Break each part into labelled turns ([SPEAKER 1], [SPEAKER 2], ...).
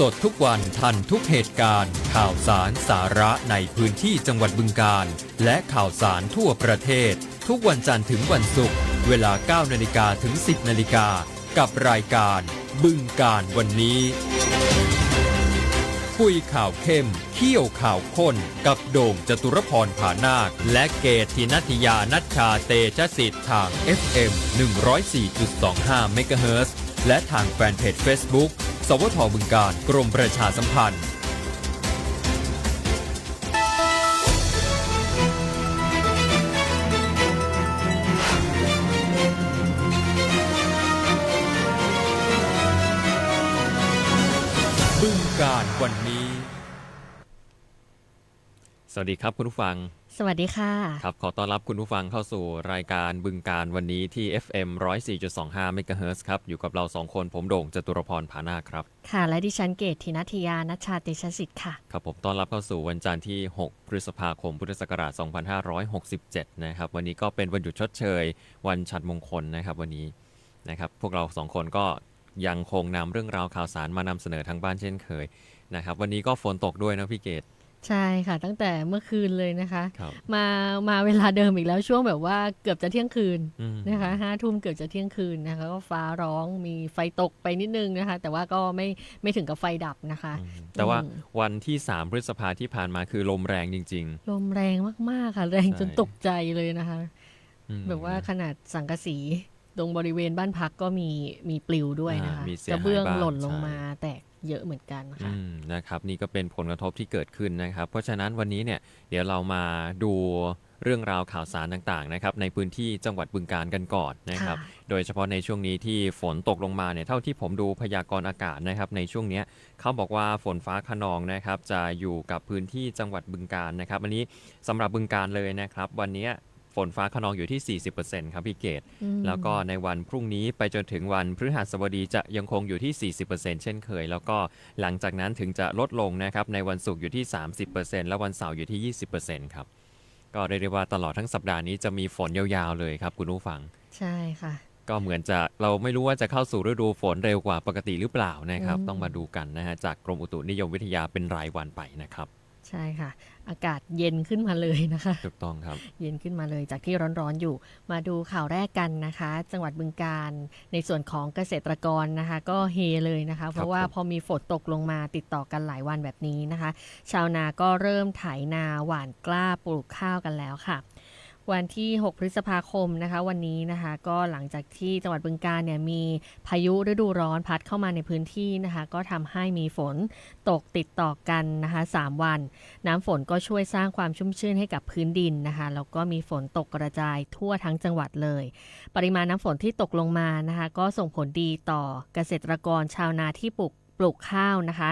[SPEAKER 1] สดทุกวันทันทุกเหตุการณ์ ข่าวสารสาระในพื้นที่จังหวัดบึงกาฬและข่าวสารทั่วประเทศ ทุกวันจันทร์ถึงวันศุกร์เวลา 9 นาฬิกาถึง 10 นาฬิกา กับรายการบึงกาฬวันนี้ คุยข่าวเข้ม เขี้ยวข่าวข้น กับโด่งจตุรพรผานาค และเกตทินัทยานัชชาเตชะสิทธิ์ทาง FM 104.25 MHz และทางแฟนเพจ Facebook สวทบึงการ กรมประชาสัมพันธ์ บึงการวันนี้ สวัสดีครับคุณผู้ฟัง
[SPEAKER 2] สวัสดีค่ะ
[SPEAKER 1] ครับ ขอต้อนรับคุณผู้ฟังเข้าสู่รายการบึงการวันนี้ที่ FM 104.25 MHz ครับ อยู่กับเราสองคนผมโด่งจตุรพรผานาคครับ
[SPEAKER 2] ค่ะ และดิฉันเกตทินัทยานัชชาเตชะสิทธิ์ค่ะ
[SPEAKER 1] ครับผมต้อนรับเข้าสู่วันจันทร์ที่ 6 พฤษภาคม พุทธศักราช 2567 นะครับ วันนี้ก็เป็นวันหยุดชดเชย วันฉัตรมงคลนะครับวันนี้นะครับพวกเราสองคนก็ยังคงนำเรื่องราวข่าวสารมานำเสนอทางบ้านเช่นเคยนะครับวันนี้ก็ฝนตกด้วยนะพี่เกต
[SPEAKER 2] ใช่ค่ะ ตั้งแต่เมื่อคืนเลยนะคะ
[SPEAKER 1] ครับ
[SPEAKER 2] มามาเวลาเดิมอีกแล้วช่วงแบบว่าเกือบจะเที่ยงคืน
[SPEAKER 1] อืม
[SPEAKER 2] นะคะห้าทุ่มเกือบจะเที่ยงคืนนะคะ ก็ฟ้าร้องมีไฟตกไปนิดนึงนะคะ แต่ว่าก็ไม่ไม่ถึงกับไฟดับนะคะ
[SPEAKER 1] อืมแต่ว่า
[SPEAKER 2] อืม
[SPEAKER 1] วันที่ 3 พฤษภาที่ผ่านมาคือลมแรงจริง
[SPEAKER 2] ลมแรงมากๆค่ะ แรงจน
[SPEAKER 1] ใช่
[SPEAKER 2] ตกใจเลยนะคะ
[SPEAKER 1] ๆอืม
[SPEAKER 2] แบบว่าขนาดสังกะสีตรงบริเวณบ้านพักก็มีมีปลิวด้วยนะคะ
[SPEAKER 1] อ่ามีเสีย
[SPEAKER 2] ก
[SPEAKER 1] หาย
[SPEAKER 2] ระเบื้อง
[SPEAKER 1] บ้าง
[SPEAKER 2] หล่นลง
[SPEAKER 1] ใช่
[SPEAKER 2] มาแตก เยอะเหมือนกันค่ะ
[SPEAKER 1] อืมนะครับนี่ก็เป็นผลกระทบที่เกิดขึ้นนะครับ เพราะฉะนั้นวันนี้เนี่ยเดี๋ยวเรามาดูเรื่องราวข่าวสารต่างๆนะครับในพื้นที่จังหวัดบึงการกันก่อนนะครับ
[SPEAKER 2] ค่ะ
[SPEAKER 1] โดยเฉพาะในช่วงนี้ที่ฝนตกลงมาเนี่ยเท่าที่ผมดูพยากรณ์อากาศนะครับ ในช่วงเนี้ยเขาบอกว่าฝนฟ้าขนองนะครับ จะอยู่กับพื้นที่จังหวัดบึงการนะครับ อันนี้สำหรับบึงการเลยนะครับ วันเนี้ย ฝนฟ้าขนองอยู่ที่ 40%ครับพี่เกต
[SPEAKER 2] อืม
[SPEAKER 1] แล้วก็ในวันพรุ่งนี้ไปจนถึงวันพฤหัสบดีจะยังคงอยู่ที่ 40%เช่นเคย แล้วก็หลังจากนั้นถึงจะลดลงนะครับ ในวันศุกร์อยู่ที่ 30%และวันเสาร์อยู่ที่ 20%ครับ ก็เรียกได้ว่าตลอดทั้งสัปดาห์นี้จะมีฝนยาวๆเลยครับคุณผู้ฟัง
[SPEAKER 2] ใช่ค่ะ
[SPEAKER 1] ก็เหมือนจะเราไม่รู้ว่าจะเข้าสู่ฤดูฝนเร็วกว่าปกติหรือเปล่านะครับ
[SPEAKER 2] อืม
[SPEAKER 1] ต้องมาดูกันนะฮะจากกรมอุตุนิยมวิทยาเป็นรายวันไปนะครับ
[SPEAKER 2] ใช่ค่ะ อากาศเย็นขึ้นมาเลยนะคะ
[SPEAKER 1] ถูกต้องครับ
[SPEAKER 2] เย็นขึ้นมาเลยจากที่ร้อนๆอยู่ มาดูข่าวแรกกันนะคะ จังหวัดบึงการในส่วนของเกษตรกรนะคะ ก็เฮเลยนะคะ เพราะว่า
[SPEAKER 1] ผม
[SPEAKER 2] พอมีฝนตกลงมาติดต่อกันหลายวันแบบนี้นะคะ ชาวนาก็เริ่มไถนาหว่านกล้าปลูกข้าวกันแล้วค่ะ วันที่ 6 พฤษภาคมนะคะ วันนี้นะคะ ก็หลังจากที่จังหวัดบึงการเนี่ยมีพายุฤดูร้อนพัดเข้ามาในพื้นที่นะคะ ก็ทำให้มีฝนตกติดต่อกันนะคะ 3 วัน น้ำฝนก็ช่วยสร้างความชุ่มชื่นให้กับพื้นดินนะคะแล้วก็มีฝนตกกระจายทั่วทั้งจังหวัดเลย ปริมาณน้ำฝนที่ตกลงมานะคะ ก็ส่งผลดีต่อเกษตรกรชาวนาที่ปลูกปลูกข้าวนะคะ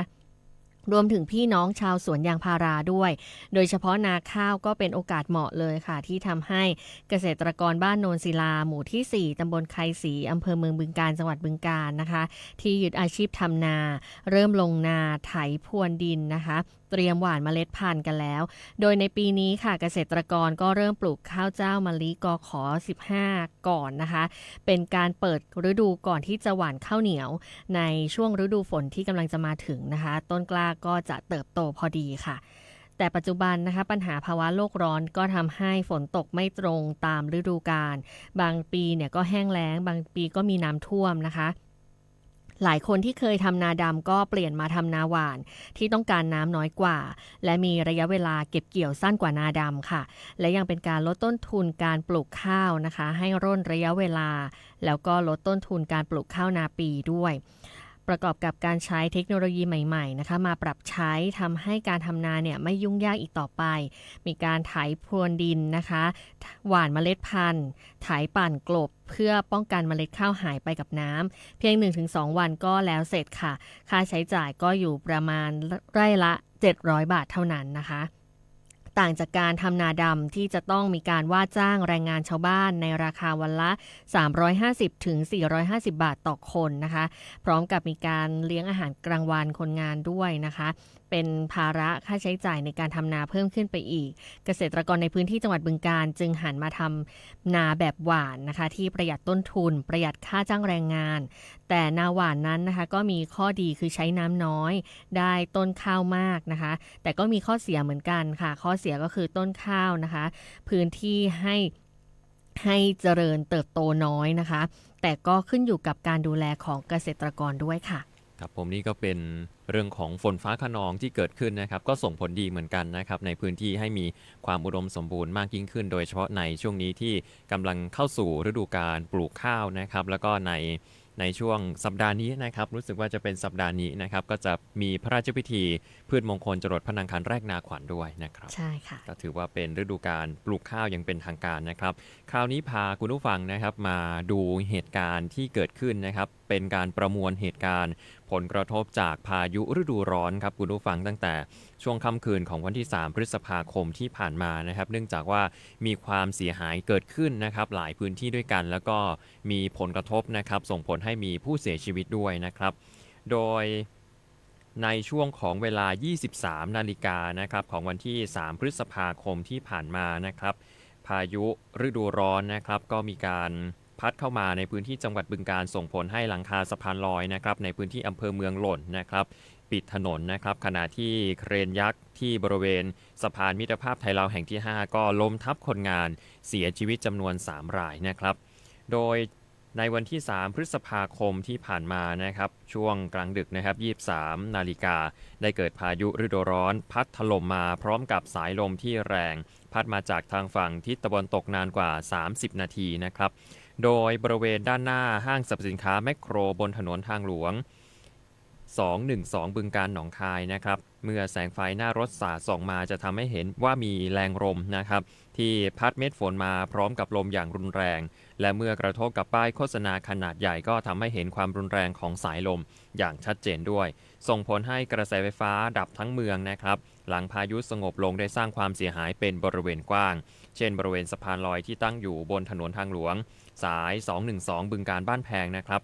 [SPEAKER 2] รวมถึงพี่น้องชาวสวนยางพาราด้วย โดยเฉพาะนาข้าวก็เป็นโอกาสเหมาะเลยค่ะ ที่ทำให้เกษตรกรบ้านโนนศิลา หมู่ที่ 4 ตำบลไคศรีอำเภอเมืองบึงการจังหวัดบึงการนะคะ ที่ยึดอาชีพทำนา เริ่มลงนาไถพรวนดินนะคะเตรียมหว่านเมล็ดพันธุ์กันแล้ว โดยในปีนี้ค่ะเกษตรกรก็เริ่มปลูกข้าวเจ้ามะลิกอขอ 15 ก่อนนะคะ เป็นการเปิดฤดูก่อนที่จะหว่านข้าวเหนียว ในช่วงฤดูฝนที่กำลังจะมาถึงนะคะ ต้นกล้าก็จะเติบโตพอดีค่ะแต่ปัจจุบันนะคะปัญหาภาวะโลกร้อนก็ทำให้ฝนตกไม่ตรงตามฤดูกาลบางปีเนี่ยก็แห้งแล้ง บางปีก็มีน้ำท่วมนะคะ หลายคนที่เคยทำนาดำก็เปลี่ยนมาทำนาหวาน ที่ต้องการน้ำน้อยกว่า และมีระยะเวลาเก็บเกี่ยวสั้นกว่านาดำค่ะ และยังเป็นการลดต้นทุนการปลูกข้าวนะคะ ให้ร่นระยะเวลา แล้วก็ลดต้นทุนการปลูกข้าวนาปีด้วย ประกอบกับการใช้เทคโนโลยีใหม่ๆนะคะมาปรับใช้ทำให้การทำนาเนี่ยไม่ยุ่งยากอีกต่อไป มีการไถพรวนดินนะคะ หว่านเมล็ดพันธุ์ไถปั่นกลบเพื่อป้องกันเมล็ดข้าวหายไปกับน้ำเพียง 1-2 วันก็แล้วเสร็จค่ะ ค่าใช้จ่ายก็อยู่ประมาณไร่ละ 700 บาทเท่านั้นนะคะ ต่างจากการทำนาดำที่จะต้องมีการว่าจ้างแรงงานชาวบ้านในราคาวันละ 350ถึง450 บาทต่อคนนะคะ พร้อมกับมีการเลี้ยงอาหารกลางวันคนงานด้วยนะคะ เป็นภาระค่าใช้จ่ายในการทำนาเพิ่มขึ้นไปอีก เกษตรกรในพื้นที่จังหวัดบึงการจึงหันมาทำนาแบบหวานนะคะ ที่ประหยัดต้นทุน ประหยัดค่าจ้างแรงงาน แต่นาหวานนั้นนะคะ ก็มีข้อดีคือใช้น้ำน้อย ได้ต้นข้าวมากนะคะ แต่ก็มีข้อเสียเหมือนกันค่ะ ข้อเสียก็คือต้นข้าวนะคะ พื้นที่ให้ให้เจริญเติบโตน้อยนะคะ แต่ก็ขึ้นอยู่กับการดูแลของเกษตรกรด้วยค่ะ
[SPEAKER 1] ครับผมนี่ก็เป็นเรื่องของฝนฟ้าขนองที่เกิดขึ้นนะครับ ก็ส่งผลดีเหมือนกันนะครับ ในพื้นที่ให้มีความอุดมสมบูรณ์มากยิ่งขึ้น โดยเฉพาะในช่วงนี้ที่กำลังเข้าสู่ฤดูการปลูกข้าวนะครับ แล้วก็ในในช่วงสัปดาห์นี้นะครับ รู้สึกว่าจะเป็นสัปดาห์นี้นะครับ ก็จะมีพระราชพิธี พืชมงคลจรดพระนางคันแรกนาขวัญด้วยนะครับ
[SPEAKER 2] ใช่ค่ะ
[SPEAKER 1] ก็ถือว่าเป็นฤดูการปลูกข้าวอย่างเป็นทางการนะครับ คราวนี้พาคุณผู้ฟังนะครับมาดูเหตุการณ์ที่เกิดขึ้นนะครับ เป็นการประมวลเหตุการณ์ ผลกระทบจากพายุฤดูร้อนครับคุณผู้ฟังตั้งแต่ช่วงค่ำคืนของวันที่ 3 พฤษภาคมที่ผ่านมานะครับ เนื่องจากว่ามีความเสียหายเกิดขึ้นนะครับ หลายพื้นที่ด้วยกัน แล้วก็มีผลกระทบนะครับ ส่งผลให้มีผู้เสียชีวิตด้วยนะครับ โดยในช่วงของเวลา 23 นาฬิกานะครับของวันที่ 3 พฤษภาคมที่ผ่านมานะครับ พายุฤดูร้อนนะครับ ก็มีการ พัดเข้ามาในพื้นที่จังหวัดบึงการส่งผลให้หลังคาสะพานลอยนะครับในพื้นที่อำเภอเมืองหล่นนะครับปิดถนนนะครับขณะที่เครนยักษ์ที่บริเวณสะพานมิตรภาพไทยลาวแห่งที่ 5 ก็ล้มทับคนงานเสียชีวิตจำนวน 3 รายนะครับ โดยในวันที่ 3 พฤษภาคมที่ผ่านมานะครับช่วงกลางดึกนะครับ 23 นาฬิกา ได้เกิดพายุฤดูร้อน พัดถล่มมาพร้อมกับสายลมที่แรง พัดมาจากทางฝั่งทิศตะวันตกนานกว่า 30 นาทีนะครับ โดยบริเวณด้านหน้าห้างสรรพสินค้าแมคโครบนถนนทางหลวง 212 บึงการหนองคายนะครับ เมื่อแสงไฟหน้ารถสาดส่องมาจะทำให้เห็นว่ามีแรงลมนะครับ ที่พัดเม็ดฝนมาพร้อมกับลมอย่างรุนแรง และเมื่อกระทบกับป้ายโฆษณาขนาดใหญ่ก็ทำให้เห็นความรุนแรงของสายลมอย่างชัดเจนด้วย ส่งผลให้กระแสไฟฟ้าดับทั้งเมืองนะครับ หลังพายุสงบลงได้สร้างความเสียหายเป็นบริเวณกว้าง เช่นบริเวณสะพานลอยที่ตั้งอยู่บนถนนทางหลวง สาย 212 บึงการบ้านแพงนะครับ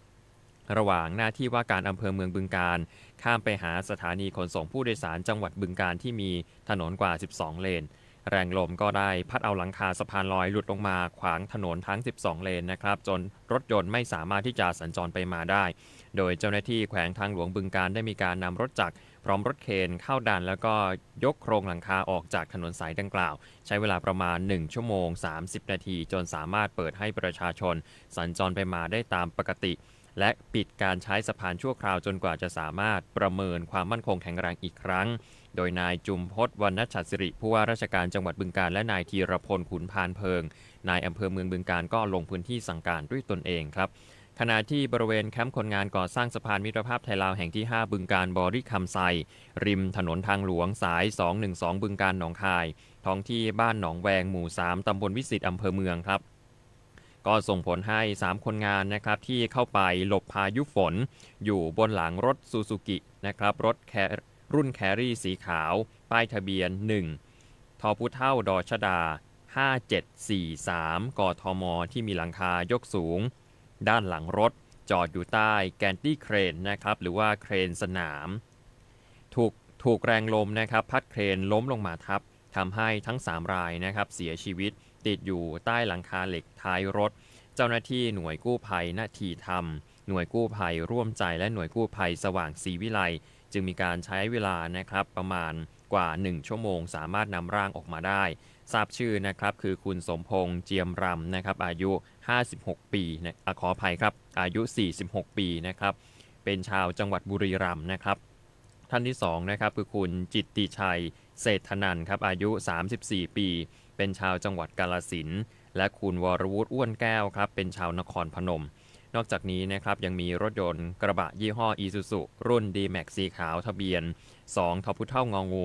[SPEAKER 1] ระหว่างหน้าที่ว่าการอำเภอเมืองบึงการ ข้ามไปหาสถานีขนส่งผู้โดยสารจังหวัดบึงการที่มีถนนกว่า 12 เลน แรงลมก็ได้พัดเอาหลังคาสะพานลอยหลุดลงมาขวางถนนทั้ง 12 เลนนะครับ จนรถยนต์ไม่สามารถที่จะสัญจรไปมาได้ โดยเจ้าหน้าที่แขวงทางหลวงบึงการได้มีการนำรถจักร พร้อมรถเคนเข้าดัน แล้วก็ยกโครงหลังคาออกจากถนนสายดังกล่าว ใช้เวลาประมาณ 1 ชั่วโมง 30 นาที จนสามารถเปิดให้ประชาชน สัญจรไปมาได้ตามปกติ และปิดการใช้สะพานชั่วคราวจนกว่าจะสามารถประเมินความมั่นคงแข็งแรงอีกครั้ง โดยนายจุมพศวรรณชัดสิริผู้ว่าราชการจังหวัดบึงการและนายธีรพลขุนพานเพิงนายอำเภอเมืองบึงการก็ลงพื้นที่สั่งการด้วยตนเองครับ ขณะที่บริเวณแคมป์คนงานก่อสร้างสะพานมิตรภาพไทยลาวแห่งที่ 5 บึงการบริคำไซ ริมถนนทางหลวงสาย 212 บึงการหนองคาย ท้องที่บ้านหนองแวงหมู่ 3 ตำบลวิสิตอำเภอเมืองครับ ก็ส่งผลให้ 3 คนงานนะครับที่เข้าไปหลบพายุฝน อยู่บนหลังรถซูซูกินะครับรถแครุ่นแครี่สีขาว ป้ายทะเบียน 1 ทอพุเท่าดอชดา 5743 กทม ที่มีหลังคายกสูง ด้านหลังรถจอดอยู่ใต้แกนตี้เครนนะครับหรือว่าเครนสนาม ถูกถูกแรงลมนะครับ พัดเครนล้มลงมาทับทำให้ทั้ง 3 รายนะครับเสียชีวิตติดอยู่ใต้หลังคาเหล็กท้ายรถ เจ้าหน้าที่หน่วยกู้ภัยนาทีธรรม หน่วยกู้ภัยร่วมใจและหน่วยกู้ภัยสว่างศรีวิไลจึงมีการใช้เวลานะครับประมาณกว่า 1 ชั่วโมง สามารถนำร่างออกมาได้ ทราบชื่อนะครับคือคุณสมพงษ์เจียมรำนะครับอายุ 56 ปีนะอะขออภัยครับอายุ 46 ปีนะครับเป็นชาวจังหวัดบุรีรัมย์นะครับท่านที่2นะครับคือคุณจิตติชัยเศรษฐนันครับอายุ 34 ปี เป็นชาวจังหวัดกาลสินและคุณวรวุฒิอ้วนแก้วครับเป็นชาวนครพนม นอกจากนี้นะครับยังมีรถยนต์กระบะยี่ห้ออีซูซุรุ่น D-Max สีขาวทะเบียน 2ทพเท่างองู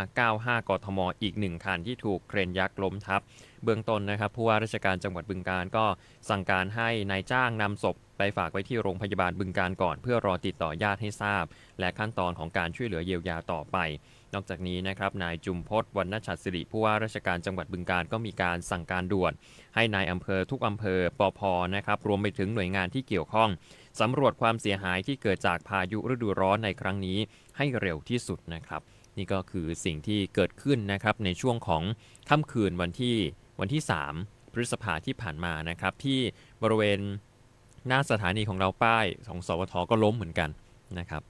[SPEAKER 1] 6595 กทม อีก 1 คันที่ถูกเครนยักษ์ล้มทับ เบื้องต้นนะครับผู้ว่าราชการจังหวัดบึงการก็สั่งการให้นายจ้างนำศพไปฝากไว้ที่โรงพยาบาลบึงการก่อน เพื่อรอติดต่อญาติให้ทราบ และขั้นตอนของการช่วยเหลือเยียวยาต่อไป นอกจากนี้นะครับนายจุมพศวรรณชัดสิริผู้ว่าราชการจังหวัดบึงการก็มีการสั่งการด่วน ให้นายอำเภอทุกอำเภอปอพนะครับรวมไปถึงหน่วยงานที่เกี่ยวข้องสำรวจความเสียหายที่เกิดจากพายุฤดูร้อนในครั้งนี้ให้เร็วที่สุดนะครับนี่ก็คือสิ่งที่เกิดขึ้นนะครับในช่วงของค่ำคืนวันที่วันที่ 3 พฤษภาที่ผ่านมานะครับที่บริเวณหน้าสถานีของเราป้ายของสวทก็ล้มเหมือนกันนะครับ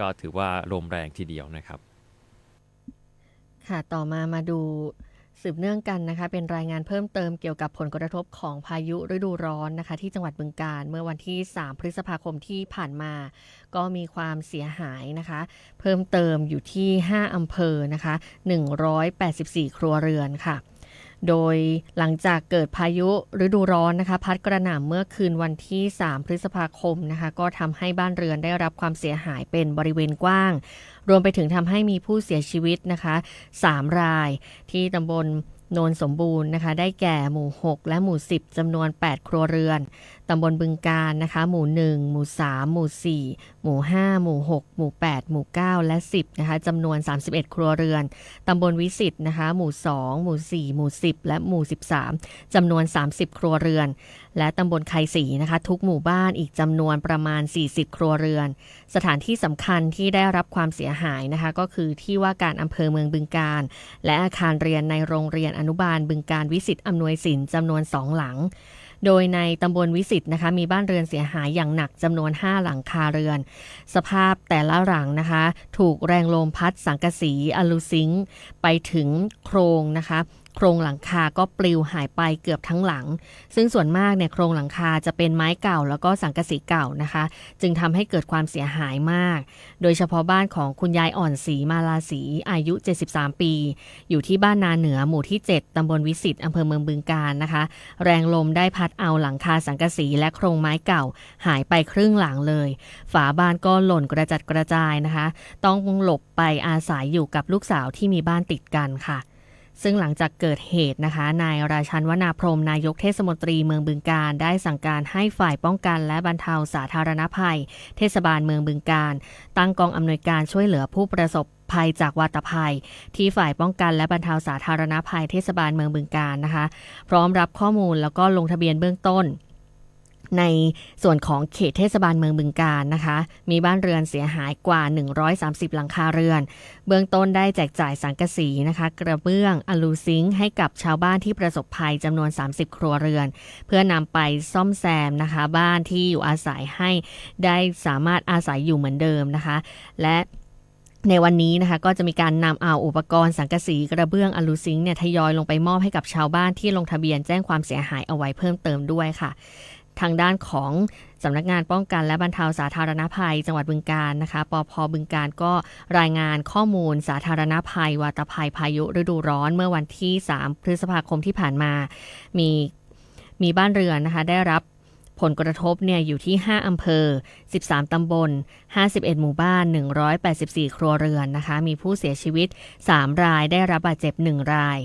[SPEAKER 1] ก็ถือว่าลมแรงทีเดียวนะครับ
[SPEAKER 2] ค่ะ ต่อมามาดูสืบเนื่องกันนะคะ เป็นรายงานเพิ่มเติมเกี่ยวกับผลกระทบของพายุฤดูร้อนนะคะ ที่จังหวัดบึงกาฬเมื่อวันที่ 3 พฤษภาคมที่ผ่านมา ก็มีความเสียหายนะคะ เพิ่มเติมอยู่ที่ 5 อำเภอนะคะ 184 ครัวเรือนค่ะ โดยหลังจากเกิดพายุฤดูร้อนนะคะ พัดกระหน่ำเมื่อคืนวันที่ 3 พฤษภาคมนะคะ ก็ทำให้บ้านเรือนได้รับความเสียหายเป็นบริเวณกว้าง รวมไปถึงทำให้มีผู้เสียชีวิตนะคะ 3 รายที่ตำบล โนนสมบูรณ์นะคะ ได้แก่หมู่ 6 และหมู่ 10จำนวน 8 ครัวเรือนตำบลบึงการนะคะ หมู่ 1 หมู่ 3 หมู่ 4 หมู่ 5 หมู่ 6 หมู่ 8 หมู่ 9 และ 10 นะคะจำนวน 31 ครัวเรือนตำบลวิสิตนะคะ หมู่ 2 หมู่ 4 หมู่ 10 และหมู่ 13จำนวน 30 ครัวเรือน และตำบลไคสีนะคะ ทุกหมู่บ้านอีกจำนวนประมาณ 40 ครัวเรือน สถานที่สำคัญที่ได้รับความเสียหายนะคะ ก็คือที่ว่าการอำเภอเมืองบึงการ และอาคารเรียนในโรงเรียนอนุบาลบึงการวิสิตอำนวยสินจำนวน2หลังโดยในตำบลวิสิตนะคะ มีบ้านเรือนเสียหายอย่างหนักจำนวน 5 หลังคาเรือน สภาพแต่ละหลังนะคะ ถูกแรงลมพัดสังกะสีอลูซิง ไปถึงโครงนะคะ โครงหลังคาก็ปลิวหายไปเกือบทั้งหลัง ซึ่งส่วนมากเนี่ยโครงหลังคาจะเป็นไม้เก่าแล้วก็สังกะสีเก่านะคะ จึงทำให้เกิดความเสียหายมาก โดยเฉพาะบ้านของคุณยายอ่อนศรีมาลาศรีอายุ 73 ปี อยู่ที่บ้านนาเหนือหมู่ที่ 7ตำบลวิสิตอำเภอเมืองบึงการนะคะ แรงลมได้พัดเอาหลังคาสังกะสีและโครงไม้เก่า หายไปครึ่งหลังเลย ฝาบ้านก็หล่นกระจัดกระจายนะคะ ต้องหลบไปอาศัยอยู่กับลูกสาวที่มีบ้านติดกันค่ะ ซึ่งหลังจากเกิดเหตุนะคะ นายราชันวนาพรมนายกเทศมนตรีเมืองบึงการ ได้สั่งการให้ฝ่ายป้องกันและบรรเทาสาธารณภัย เทศบาลเมืองบึงการ ตั้งกองอำนวยการช่วยเหลือผู้ประสบภัยจากวาตภัย ที่ฝ่ายป้องกันและบรรเทาสาธารณภัยเทศบาลเมืองบึงการนะคะ พร้อมรับข้อมูลแล้วก็ลงทะเบียนเบื้องต้น ในส่วนของเขตเทศบาลเมืองบึงการนะคะ มีบ้านเรือนเสียหายกว่า 130 หลังคาเรือน เบื้องต้นได้แจกจ่ายสังกะสีนะคะ กระเบื้องอลูซิงให้กับชาวบ้านที่ประสบภัยจำนวน 30 ครัวเรือน เพื่อนำไปซ่อมแซมนะคะ บ้านที่อยู่อาศัยให้ได้สามารถอาศัยอยู่เหมือนเดิมนะคะ และในวันนี้นะคะก็จะมีการนำเอาอุปกรณ์สังกะสีกระเบื้องอลูซิงเนี่ยทยอยลงไปมอบให้กับชาวบ้านที่ลงทะเบียนแจ้งความเสียหายเอาไว้เพิ่มเติมด้วยค่ะ ทางด้านของสำนักงานป้องกันและบรรเทาสาธารณภัย จังหวัดบึงการนะคะปพบึงการก็รายงานข้อมูลสาธารณภัยวาตภัยพายุฤดูร้อนเมื่อวันที่ 3 พฤษภาคมที่ผ่านมา มีมีบ้านเรือนนะคะได้รับผลกระทบเนี่ยอยู่ที่ 5 อำเภอ 13 ตำบล 51 หมู่บ้าน 184 ครัวเรือนนะคะ มีผู้เสียชีวิต 3 ราย ได้รับบาดเจ็บ 1 ราย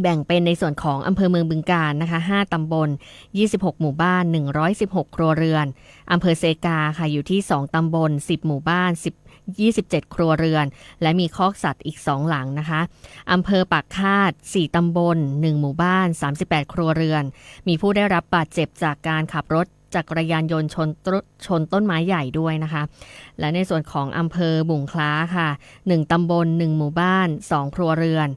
[SPEAKER 2] แบ่งเป็นในส่วนของอำเภอเมืองบึงการนะคะ 5 ตำบล 26 หมู่บ้าน 116 ครัวเรือน อำเภอเซกาค่ะ อยู่ที่ 2 ตำบล 10 หมู่บ้าน 10 27 ครัวเรือน และมีคอกสัตว์อีก 2 หลังนะคะ อำเภอปากคาด 4 ตำบล 1 หมู่บ้าน 38 ครัวเรือน มีผู้ได้รับบาดเจ็บจากการขับรถจักรยานยนต์ชนชนต้นไม้ใหญ่ด้วยนะคะ และในส่วนของอำเภอบุงคล้าค่ะ 1 ตำบล 1 หมู่บ้าน 2 ครัวเรือน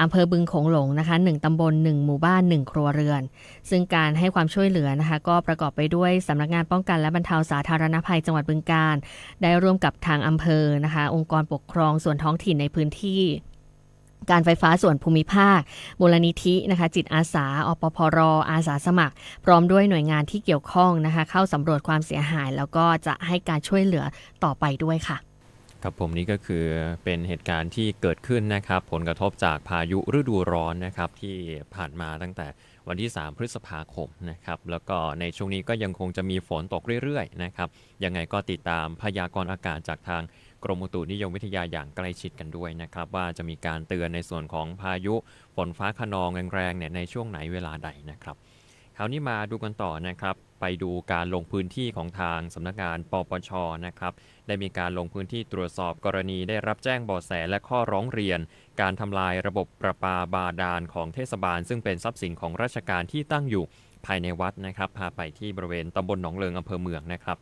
[SPEAKER 2] อำเภอบึงโขงหลงนะคะ1ตำบล 1 หมู่บ้าน 1 ครัวเรือน ซึ่งการให้ความช่วยเหลือนะคะ ก็ประกอบไปด้วยสำนักงานป้องกันและบรรเทาสาธารณภัยจังหวัดบึงการ ได้ร่วมกับทางอำเภอนะคะ องค์กรปกครองส่วนท้องถิ่นในพื้นที่การไฟฟ้าส่วนภูมิภาคมูลนิธินะคะ จิตอาสา อปพรอาสาสมัคร พร้อมด้วยหน่วยงานที่เกี่ยวข้องนะคะ เข้าสำรวจความเสียหาย แล้วก็จะให้การช่วยเหลือต่อไปด้วยค่ะ
[SPEAKER 1] ครับผมนี่ก็คือเป็นเหตุการณ์ที่เกิดขึ้นนะครับ ผลกระทบจากพายุฤดูร้อนนะครับที่ผ่านมาตั้งแต่วันที่ 3 พฤษภาคมนะครับ แล้วก็ในช่วงนี้ก็ยังคงจะมีฝนตกเรื่อยๆนะครับ ยังไงก็ติดตามพยากรณ์อากาศจากทางกรมอุตุนิยมวิทยาอย่างใกล้ชิดกันด้วยนะครับ ว่าจะมีการเตือนในส่วนของพายุฝนฟ้าขนองแรงๆเนี่ยในช่วงไหนเวลาใดนะครับ ราวนี้มาดูกันต่อนะครับ ไปดูการลงพื้นที่ของทางสำนักงานปปชนะครับได้มีการลงพื้นที่ตรวจสอบกรณีได้รับแจ้งเบาะแสและข้อร้องเรียน การทำลายระบบประปาบาดาลของเทศบาล ซึ่งเป็นทรัพย์สินของราชการที่ตั้งอยู่ภายในวัดนะครับพาไปที่บริเวณตำบลหนองเลิงอำเภอเมืองนะครับ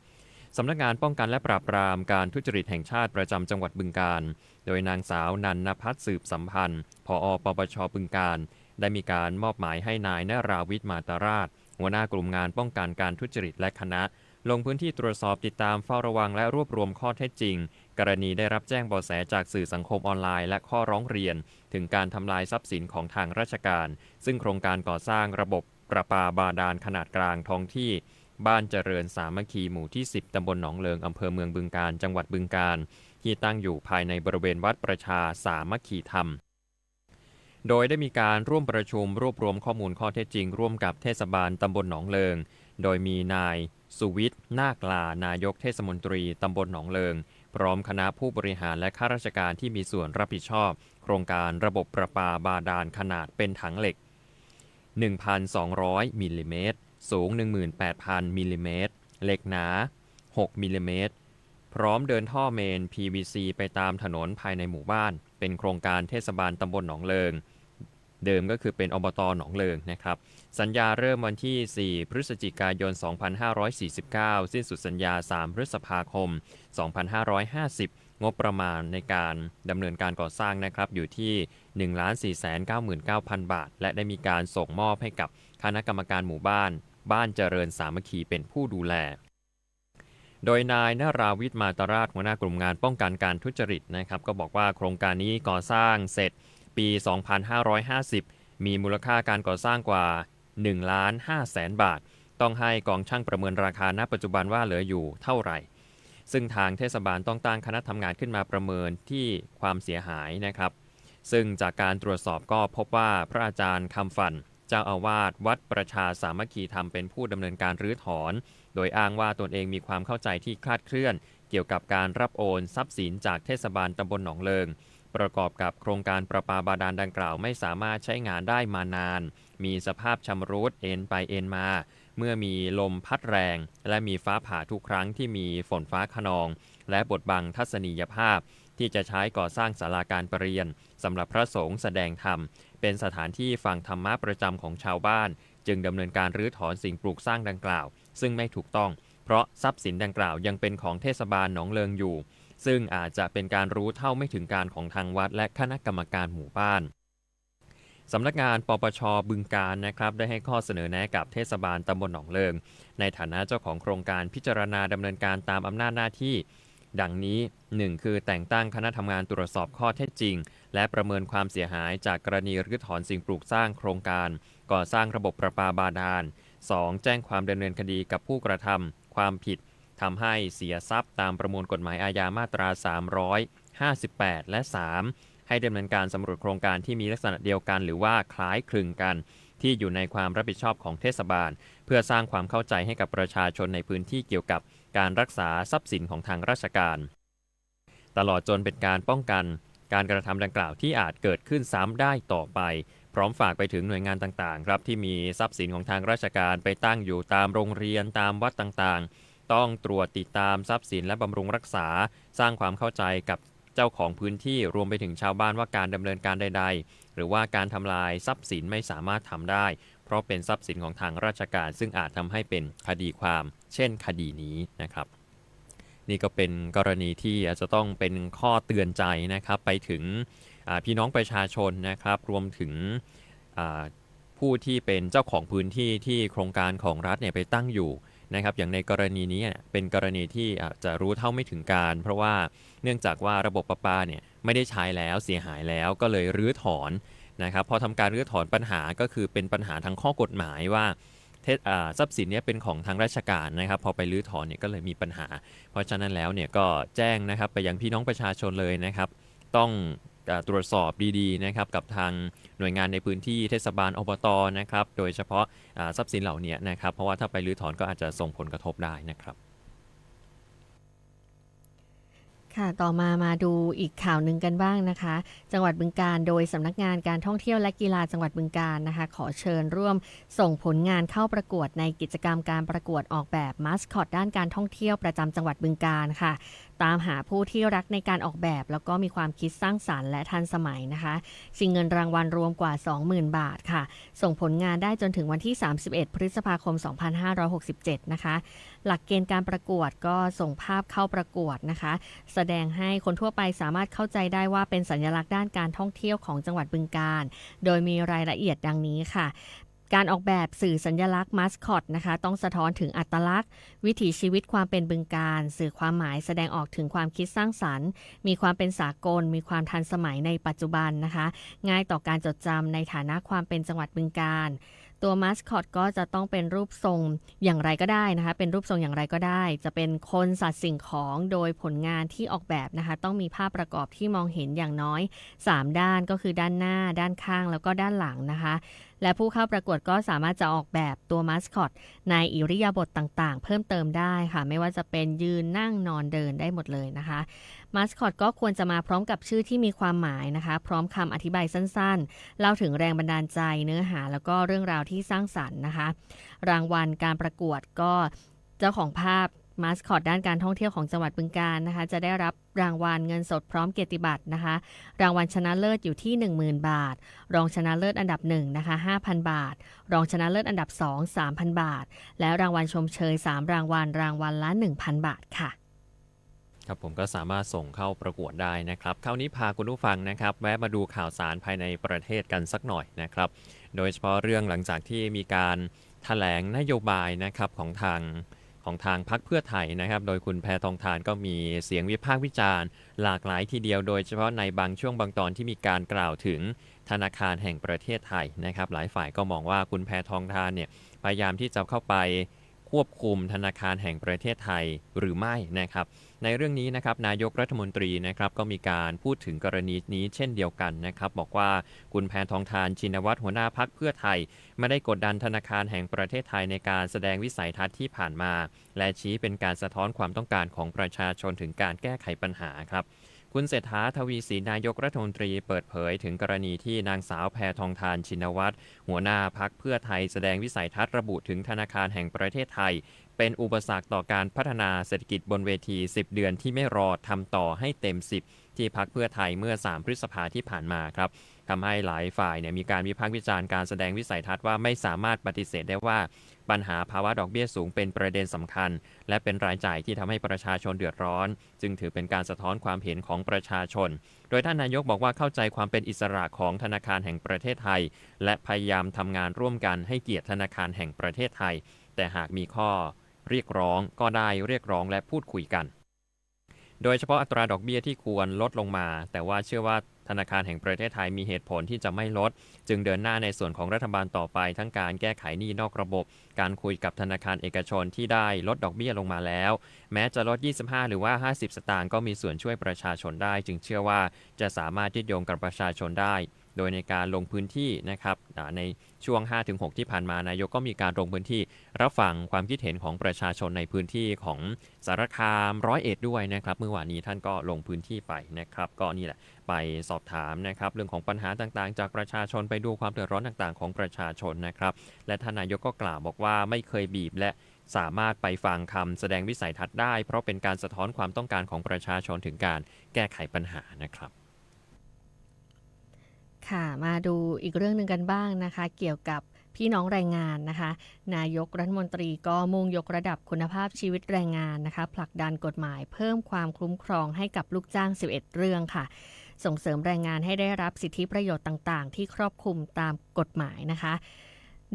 [SPEAKER 1] สำนักงานป้องกันและปราบปรามการทุจริตแห่งชาติประจำจังหวัดบึงการ โดยนางสาวนันนพัฒน์สืบสัมพันธ์ ผอ ปปชบึงการ ได้มีการมอบหมายให้นายนาราวิทย์มาตาราช หัวหน้ากลุ่มงานป้องกันการทุจริตและคณะ ลงพื้นที่ตรวจสอบติดตามเฝ้าระวังและรวบรวมข้อเท็จจริง กรณีได้รับแจ้งเบาะแสจากสื่อสังคมออนไลน์และข้อร้องเรียน ถึงการทำลายทรัพย์สินของทางราชการ ซึ่งโครงการก่อสร้างระบบประปาบาดาลขนาดกลางท้องที่ บ้านเจริญสามัคคีหมู่ที่ 10 ตำบลหนองเลิงอำเภอเมืองบึงการ จังหวัดบึงการ ที่ตั้งอยู่ภายในบริเวณวัดประชาสามัคคีธรรม โดยได้มีการร่วมประชุมรวบรวมข้อมูลข้อเท็จจริง ร่วมกับเทศบาลตำบลหนองเลิง โดยมีนายสุวิทย์นาคลานายกเทศมนตรีตำบลหนองเลิง พร้อมคณะผู้บริหารและข้าราชการที่มีส่วนรับผิดชอบ โครงการระบบประปาบาดาลขนาดเป็นถังเหล็ก 1,200 มิลลิเมตร สูง 18,000 มิลลิเมตร เหล็กหนา 6 มิลลิเมตร พร้อมเดินท่อเมน PVC ไปตามถนนภายในหมู่บ้าน เป็นโครงการเทศบาลตำบลหนองเลิง เดิมก็คือเป็นอบตหนองเลิงนะครับ สัญญาเริ่มวันที่ 4 พฤศจิกายน 2549 สิ้นสุดสัญญา 3 พฤษภาคม 2550 งบประมาณในการดำเนินการก่อสร้างนะครับ อยู่ที่ 1,499,000 บาท และได้มีการส่งมอบให้กับคณะกรรมการหมู่บ้าน บ้านเจริญสามัคคีเป็นผู้ดูแลโดยนายนาราวิทย์มาตราชหัวหน้ากลุ่มงานป้องกันการทุจริตนะครับ ก็บอกว่าโครงการนี้ก่อสร้างเสร็จ ปี 2550 มีมูลค่าการก่อสร้างกว่า1ล้าน5แสนบาท ต้องให้กองช่างประเมินราคาณปัจจุบันว่าเหลืออยู่เท่าไหร่ ซึ่งทางเทศบาลต้องตั้งคณะทำงานขึ้นมาประเมินที่ความเสียหายนะครับ ซึ่งจากการตรวจสอบก็พบว่าพระอาจารย์คำฟัน เจ้าอาวาสวัดประชาสามัคคีธรรมเป็นผู้ดำเนินการรื้อถอน โดยอ้างว่าตนเองมีความเข้าใจที่คลาดเคลื่อน เกี่ยวกับการรับโอนทรัพย์สินจากเทศบาลตำบลหนองเลิง ประกอบกับโครงการประปาบาดาลดังกล่าวไม่สามารถใช้งานได้มานาน มีสภาพชำรุดเอ็นไปเอ็นมา เมื่อมีลมพัดแรง และมีฟ้าผ่าทุกครั้งที่มีฝนฟ้าขนอง และบทบังทัศนียภาพ ที่จะใช้ก่อสร้างศาลาการประเรียนสำหรับพระสงฆ์แสดงธรรม เป็นสถานที่ฟังธรรมะประจำของชาวบ้าน จึงดำเนินการรื้อถอนสิ่งปลูกสร้างดังกล่าว ซึ่งไม่ถูกต้อง เพราะทรัพย์สินดังกล่าวยังเป็นของเทศบาลหนองเลิงอยู่ ซึ่งอาจจะเป็นการรู้เท่าไม่ถึงการของทางวัด และคณะกรรมการหมู่บ้านสำนักงานปปชบึงการนะครับได้ให้ข้อเสนอแนะกับเทศบาลตำบลหนองเลิง ในฐานะเจ้าของโครงการพิจารณาดำเนินการตามอำนาจหน้าที่ ดังนี้ 1. คือแต่งตั้งคณะทำงานตรวจสอบข้อเท็จจริง และประเมินความเสียหายจากกรณีรื้อถอนสิ่งปลูกสร้างโครงการ ก่อสร้างระบบประปาบาดาล 2. แจ้งความดำเนินคดีกับผู้กระทำความผิด ทำให้เสียทรัพย์ตามประมวลกฎหมายอาญามาตรา 358 และ 3. ให้ดำเนินการสำรวจโครงการที่มีลักษณะเดียวกัน หรือว่าคล้ายคลึงกัน ที่อยู่ในความรับผิดชอบของเทศบาล เพื่อสร้างความเข้าใจให้กับประชาชนในพื้นที่เกี่ยวกับการรักษาทรัพย์สินของทางราชการ ตลอดจนเป็นการป้องกัน การกระทำดังกล่าวที่อาจเกิดขึ้นซ้ำได้ต่อไปพร้อมฝากไปถึงหน่วยงานต่างๆ ครับ ที่มีทรัพย์สินของทางราชการไปตั้งอยู่ตามโรงเรียนตามวัดต่างๆ ต้องตรวจติดตามทรัพย์สินและบำรุงรักษา สร้างความเข้าใจกับเจ้าของพื้นที่รวมไปถึงชาวบ้านว่าการดำเนินการใด ๆ หรือว่าการทำลายทรัพย์สินไม่สามารถทำได้ เพราะเป็นทรัพย์สินของทางราชการ ซึ่งอาจทำให้เป็นคดีความ เช่น คดีนี้นะครับ นี่ก็เป็นกรณีที่อาจจะต้องเป็นข้อเตือนใจนะครับไปถึงพี่น้องประชาชนนะครับรวมถึงผู้ที่เป็นเจ้าของพื้นที่ที่โครงการของรัฐเนี่ยไปตั้งอยู่ นะครับอย่างในกรณีนี้เป็นกรณีที่อาจจะรู้เท่าไม่ถึงการ เพราะว่าเนื่องจากว่าระบบประปาเนี่ยไม่ได้ใช้แล้วเสียหายแล้วก็เลยรื้อถอนนะครับพอทำการรื้อถอนปัญหาก็คือเป็นปัญหาทางข้อกฎหมายว่าทรัพย์สินเนี้เป็นของทางราชการนะครับพอไปรื้อถอนเนี่ยก็เลยมีปัญหา เพราะฉะนั้นแล้วเนี่ยก็แจ้งนะครับไปยังพี่น้องประชาชนเลยนะครับ ต้อง ตรวจสอบดีๆนะครับกับทางหน่วยงานในพื้นที่เทศบาลอบตนะครับโดยเฉพาะทรัพย์สินเหล่านี้นะครับ เพราะว่าถ้าไปรื้อถอนก็อาจจะส่งผลกระทบได้นะครับ
[SPEAKER 2] ค่ะต่อมามาดูอีกข่าวหนึ่งกันบ้างนะคะ จังหวัดบึงการโดยสำนักงานการท่องเที่ยวและกีฬาจังหวัดบึงการนะคะ ขอเชิญร่วมส่งผลงานเข้าประกวดในกิจกรรมการประกวดออกแบบมาสคอตด้านการท่องเที่ยวประจำจังหวัดบึงการค่ะ ตามหาผู้ที่รักในการออกแบบ แล้วก็มีความคิดสร้างสารรค์และทันสมัยนะคะชิงเงินรางวัลรวมกว่า 20,000 บาทค่ะ ส่งผลงานได้จนถึงวันที่ 31 พฤษภาคม 2567 นะคะ หลักเกณฑ์การประกวดก็ส่งภาพเข้าประกวดนะคะ แสดงให้คนทั่วไปสามารถเข้าใจได้ว่าเป็นสัญลักษณ์ด้านการท่องเที่ยวของจังหวัดบึงการ โดยมีรายละเอียดดังนี้ค่ะ การออกแบบสื่อสัญญลักษณ์มาสคอตนะคะ ต้องสะท้อนถึงอัตลักษณ์ วิถีชีวิตความเป็นบึงการ สื่อความหมายแสดงออกถึงความคิดสร้างสรรค์ มีความเป็นสากล มีความทันสมัยในปัจจุบันนะคะ ง่ายต่อการจดจำในฐานะความเป็นจังหวัดบึงการตัวมาสคอตก็จะต้องเป็นรูปทรงอย่างไรก็ได้นะคะ เป็นรูปทรงอย่างไรก็ได้ จะเป็นคนสัตว์สิ่งของโดยผลงานที่ออกแบบนะคะ ต้องมีภาพประกอบที่มองเห็นอย่างน้อย 3 ด้านก็คือด้านหน้า ด้านข้างแล้วก็ด้านหลังนะคะ และผู้เข้าประกวดก็สามารถจะออกแบบตัวมาสคอต ในอิริยาบถต่างๆ เพิ่มเติมได้ค่ะ ไม่ว่าจะเป็นยืนนั่งนอนเดินได้หมดเลยนะคะมาสคอตก็ควรจะมาพร้อมกับชื่อที่มีความหมายนะคะ พร้อมคำอธิบายสั้นๆ เล่าถึงแรงบันดาลใจเนื้อหา แล้วก็เรื่องราวที่สร้างสรรค์นะคะ รางวัลการประกวดก็เจ้าของภาพ มาสคอตด้านการท่องเที่ยวของจังหวัดบึงกาฬนะคะ จะได้รับรางวัลเงินสดพร้อมเกียรติบัตรนะคะ รางวัลชนะเลิศอยู่ที่ 10,000 บาท รองชนะเลิศอันดับ1นะคะ5,000 บาท รองชนะเลิศอันดับ 2 3,000 บาท และรางวัลชมเชย 3 รางวัลรางวัลละ 1,000 บาทค่ะ
[SPEAKER 1] ครับผมก็สามารถส่งเข้าประกวดได้นะครับคราวนี้พาคุณผู้ฟังนะครับ แวะมาดูข่าวสารภายในประเทศกันสักหน่อยนะครับ โดยเฉพาะเรื่องหลังจากที่มีการแถลงนโยบายนะครับของทาง ของทางพักเพื่อไทยนะครับ โดยคุณแพทองทานก็มีเสียงวิพากษ์วิจารณ์ หลากหลายทีเดียวโดยเฉพาะในบางช่วงบางตอนที่มีการกล่าวถึงธนาคารแห่งประเทศไทยนะครับ หลายฝ่ายก็มองว่าคุณแพทองทานเนี่ยพยายามที่จะเข้าไป ควบคุมธนาคารแห่งประเทศไทยหรือไม่นะครับ ในเรื่องนี้นะครับนายกรัฐมนตรีนะครับก็มีการพูดถึงกรณีนี้เช่นเดียวกันนะครับบอกว่าคุณแพนทองทานชินวัตรหัวหน้าพักเพื่อไทย ไม่ได้กดดันธนาคารแห่งประเทศไทยในการแสดงวิสัยทัศน์ที่ผ่านมา และชี้เป็นการสะท้อนความต้องการของประชาชนถึงการแก้ไขปัญหาครับ คุณเศรษฐาทวีศรีนายกรัฐมนตรีเปิดเผยถึงกรณีที่นางสาวแพทองทานชินวัตรหัวหน้าพักเพื่อไทยแสดงวิสัยทัศน์ระบุถึงธนาคารแห่งประเทศไทย เป็นอุปสรรคต่อการพัฒนาเศรษฐกิจบนเวที 10 เดือนที่ไม่รอทำต่อให้เต็ม 10 ที่พักเพื่อไทยเมื่อ 3 พฤษภาที่ผ่านมาครับ ทำให้หลายฝ่ายเนี่ยมีการวิพากษ์วิจารณ์การแสดงวิสัยทัศน์ว่าไม่สามารถปฏิเสธได้ว่าปัญหาภาวะดอกเบี้ยสูงเป็นประเด็นสำคัญ และเป็นรายจ่ายที่ทำให้ประชาชนเดือดร้อน จึงถือเป็นการสะท้อนความเห็นของประชาชน โดยท่านนายกบอกว่าเข้าใจความเป็นอิสระของธนาคารแห่งประเทศไทย และพยายามทำงานร่วมกันให้เกียรติธนาคารแห่งประเทศไทย แต่หากมีข้อเรียกร้องก็ได้เรียกร้องและพูดคุยกัน โดยเฉพาะอัตราดอกเบี้ยที่ควรลดลงมา แต่ว่าเชื่อว่า ธนาคารแห่งประเทศไทยมีเหตุผลที่จะไม่ลด จึงเดินหน้าในส่วนของรัฐบาลต่อไปทั้งการแก้ไขหนี้นอกระบบ การคุยกับธนาคารเอกชนที่ได้ลดดอกเบี้ยลงมาแล้ว แม้จะลด 25 หรือว่า 50 สตางค์ก็มีส่วนช่วยประชาชนได้ จึงเชื่อว่าจะสามารถยึดโยงกับประชาชนได้โดยในการลงพื้นที่นะครับในช่วง 5-6 ที่ผ่านมานายกก็มีการลงพื้นที่รับฟังความคิดเห็นของประชาชนในพื้นที่ของสารคามร้อยเอ็ดด้วยนะครับ เมื่อวานนี้ท่านก็ลงพื้นที่ไปนะครับ ก็นี่แหละไปสอบถามนะครับเรื่องของปัญหาต่างๆ จากประชาชนไปดูความเดือดร้อนต่างๆ ของประชาชนนะครับ และท่านนายกก็กล่าวบอกว่าไม่เคยบีบและสามารถไปฟังคำแสดงวิสัยทัศน์ได้ เพราะเป็นการสะท้อนความต้องการของประชาชนถึงการแก้ไขปัญหานะครับ
[SPEAKER 2] ค่ะ มาดูอีกเรื่องหนึ่งกันบ้างนะคะ เกี่ยวกับพี่น้องแรงงานนะคะ นายกรัฐมนตรีก็มุ่งยกระดับคุณภาพชีวิตแรงงานนะคะ ผลักดันกฎหมายเพิ่มความคุ้มครองให้กับลูกจ้าง 11 เรื่องค่ะ ส่งเสริมแรงงานให้ได้รับสิทธิประโยชน์ต่าง ๆ ที่ครอบคลุมตามกฎหมายนะคะ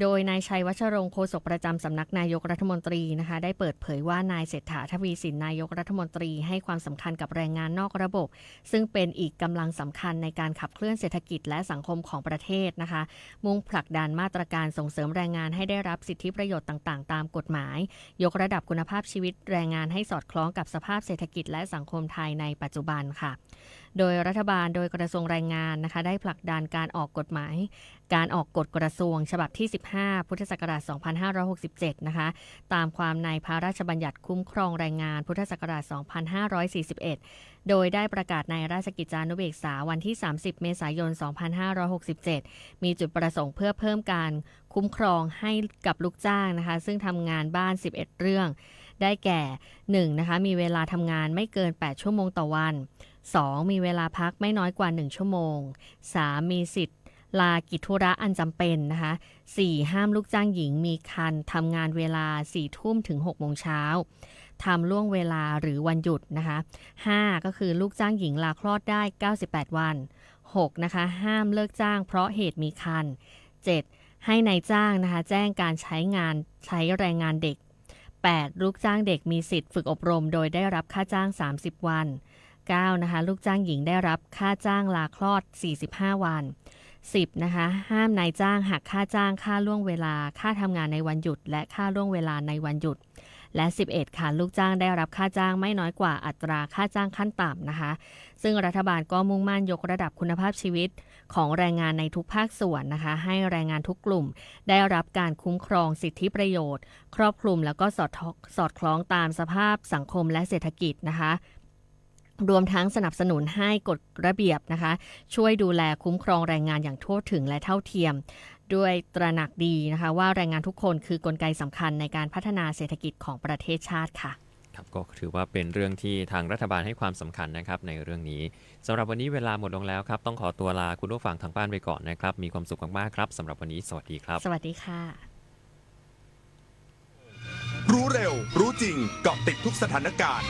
[SPEAKER 2] โดยนายชัยวัชรงค์โฆษกประจำสำนักนายกรัฐมนตรีนะคะได้เปิดเผยว่านายเศรษฐาทวีสินนายกรัฐมนตรีให้ความสำคัญกับแรงงานนอกระบบ ซึ่งเป็นอีกกำลังสำคัญในการขับเคลื่อนเศรษฐกิจและสังคมของประเทศนะคะ มุ่งผลักดันมาตรการส่งเสริมแรงงานให้ได้รับสิทธิประโยชน์ต่างๆ ตามกฎหมาย ยกระดับคุณภาพชีวิตแรงงานให้สอดคล้องกับสภาพเศรษฐกิจและสังคมไทยในปัจจุบันค่ะ โดยรัฐบาลโดยกระทรวงแรงงานนะคะ ได้ผลักดันการออกกฎหมาย การออกกฎกระทรวง ฉบับที่ 15 พุทธศักราช 2567 นะคะ ตามความในพระราชบัญญัติคุ้มครองแรงงาน พุทธศักราช 2541 โดยได้ประกาศในราชกิจจานุเบกษาวันที่ 30 เมษายน 2567 มีจุดประสงค์เพื่อเพิ่มการคุ้มครองให้กับลูกจ้างนะคะ ซึ่งทำงานบ้าน 11 เรื่อง ได้แก่ 1. นะคะ มีเวลาทำงานไม่เกิน 8 ชั่วโมงต่อวัน 2. มีเวลาพักไม่น้อยกว่า 1 ชั่วโมง 3. มีสิทธิ์ลากิจธุระอันจำเป็นนะคะ 4. ห้ามลูกจ้างหญิงมีคันทำงานเวลา 4 ทุ่มถึง 6 โมงเช้าทำล่วงเวลาหรือวันหยุดนะคะ 5. ก็คือลูกจ้างหญิงลาคลอดได้ 98 วัน 6. นะคะ ห้ามเลิกจ้างเพราะเหตุมีคัน 7. ให้ในายจ้างนะคะ แจ้งการใช้งานใช้แรงงานเด็ก 8. ลูกจ้างเด็กมีสิทธิ์ฝึกอบรม โดยได้รับค่าจ้าง 30 วัน 9. นะคะลูกจ้างหญิงได้รับค่าจ้างลาคลอด 45 วัน 10. นะคะห้ามนายจ้างหักค่าจ้างค่าล่วงเวลา ค่าทำงานในวันหยุด และค่าล่วงเวลาในวันหยุด และ 11 ค่ะลูกจ้างได้รับค่าจ้างไม่น้อยกว่าอัตราค่าจ้างขั้นต่ำนะคะ ซึ่งรัฐบาลก็มุ่งมั่นยกระดับคุณภาพชีวิตของแรงงานในทุกภาคส่วนนะคะ ให้แรงงานทุกกลุ่ม ได้รับการคุ้มครองสิทธิประโยชน์ ครอบคลุมแล้วก็สอดสอดคล้องตามสภาพสังคมและเศรษฐกิจนะคะ รวมทั้งสนับสนุนให้กฎระเบียบนะคะ ช่วยดูแลคุ้มครองแรงงานอย่างทั่วถึงและเท่าเทียม ด้วยตระหนักดีนะคะ ว่าแรงงานทุกคนคือกลไกสำคัญในการพัฒนาเศรษฐกิจของประเทศชาติค่ะ
[SPEAKER 1] ครับก็ถือว่าเป็นเรื่องที่ทางรัฐบาลให้ความสำคัญนะครับในเรื่องนี้สำหรับวันนี้เวลาหมดลงแล้วครับ ต้องขอตัวลาคุณผู้ฟังทางบ้านไปก่อนนะครับ มีความสุขมากๆครับสำหรับวันนี้สวัสดีครับ
[SPEAKER 2] สวัสดีค่ะ
[SPEAKER 3] รู้เร็ว รู้จริงเกาะติดทุกสถานการณ์